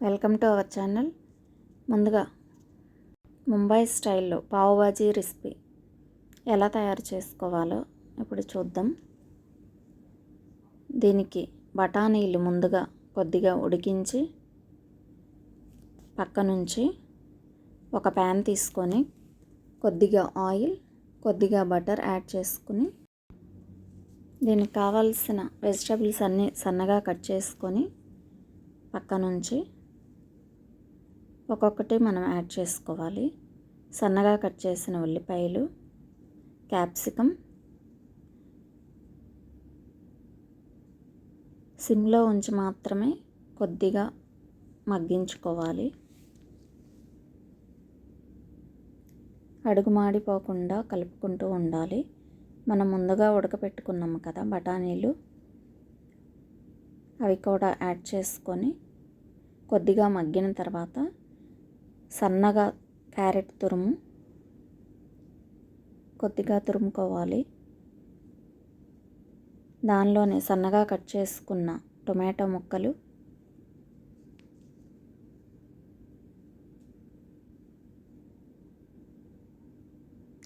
Welcome to our channel. ముందుగా ముంబై స్టైల్లో pav bhaji recipe ఎలా తయారు చేసుకోవాలో ఇప్పుడు చూద్దాం. దీనికి బఠానీలు ముందుగా కొద్దిగా ఉడికించి పక్క నుంచి ఒక ప్యాన్ తీసుకొని కొద్దిగా ఆయిల్ కొద్దిగా బటర్ యాడ్ చేసుకుని దీనికి కావాల్సిన వెజిటబుల్స్ అన్నీ సన్నగా కట్ చేసుకొని పక్క నుంచి ఒక్కొక్కటి మనం యాడ్ చేసుకోవాలి. సన్నగా కట్ చేసిన ఉల్లిపాయలు క్యాప్సికమ్ సిమ్లో ఉంచి మాత్రమే కొద్దిగా మగ్గించుకోవాలి. అడుగు మాడిపోకుండా కలుపుకుంటూ ఉండాలి. మనం ముందుగా ఉడకపెట్టుకున్నాము కదా బఠానీలు. అవి కూడా యాడ్ చేసుకొని కొద్దిగా మగ్గిన తర్వాత సన్నగా క్యారెట్ తురుము. కొద్దిగా తురుముకోవాలి. దానిలోనే సన్నగా కట్ చేసుకున్న టొమాటో ముక్కలు.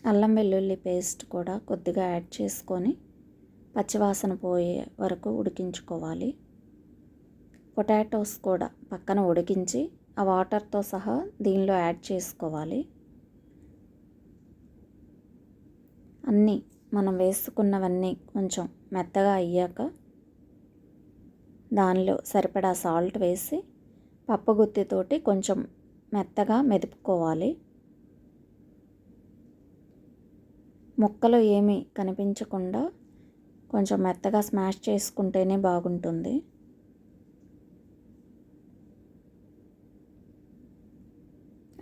అల్లం వెల్లుల్లి పేస్ట్ కూడా కొద్దిగా యాడ్ చేసుకొని పచ్చివాసన పోయే వరకు ఉడికించుకోవాలి. పొటాటోస్ కూడా పక్కన ఉడికించి ఆ వాటర్తో సహా దీనిలో యాడ్ చేసుకోవాలి. అన్నీ మనం వేసుకున్నవన్నీ కొంచెం మెత్తగా అయ్యాక దానిలో సరిపడా సాల్ట్ వేసి పప్పుగుత్తితోటి కొంచెం మెత్తగా మెదుపుకోవాలి. ముక్కలు ఏమీ కనిపించకుండా కొంచెం మెత్తగా స్మాష్ చేసుకుంటేనే బాగుంటుంది.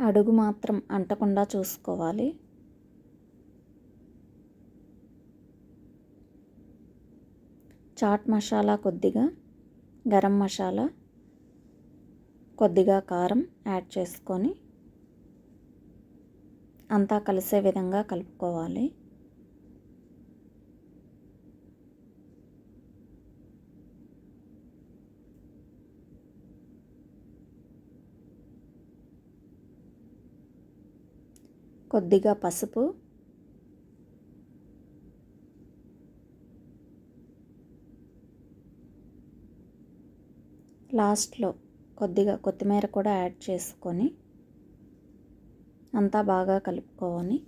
అడుగు మాత్రం అంటకుండా చూసుకోవాలి. చాట్ మసాలా కొద్దిగా గరం మసాలా కొద్దిగా కారం యాడ్ చేసుకొని అంతా కలిసే విధంగా కలుపుకోవాలి. కొద్దిగా పసుపు. లాస్ట్లో కొద్దిగా కొత్తిమీర కూడా యాడ్ చేసుకొని అంతా బాగా కలుపుకోవాలి.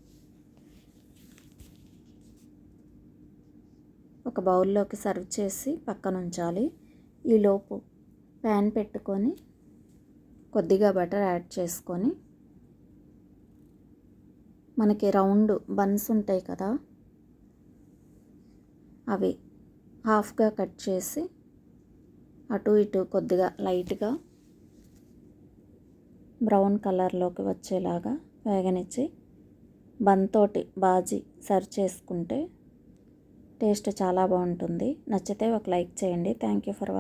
ఒక బౌల్లోకి సర్వ్ చేసి పక్కన ఉంచాలి. ఈలోపు ప్యాన్ పెట్టుకొని కొద్దిగా బటర్ యాడ్ చేసుకొని మనకి రౌండ్ బన్స్ ఉంటాయి కదా అవి హాఫ్గా కట్ చేసి అటు ఇటు కొద్దిగా లైట్గా బ్రౌన్ కలర్లోకి వచ్చేలాగా వేగనిచ్చి బంతోటి బాజీ సర్వ్ చేసుకుంటే టేస్ట్ చాలా బాగుంటుంది. నచ్చితే ఒక లైక్ చేయండి. Thank you for watching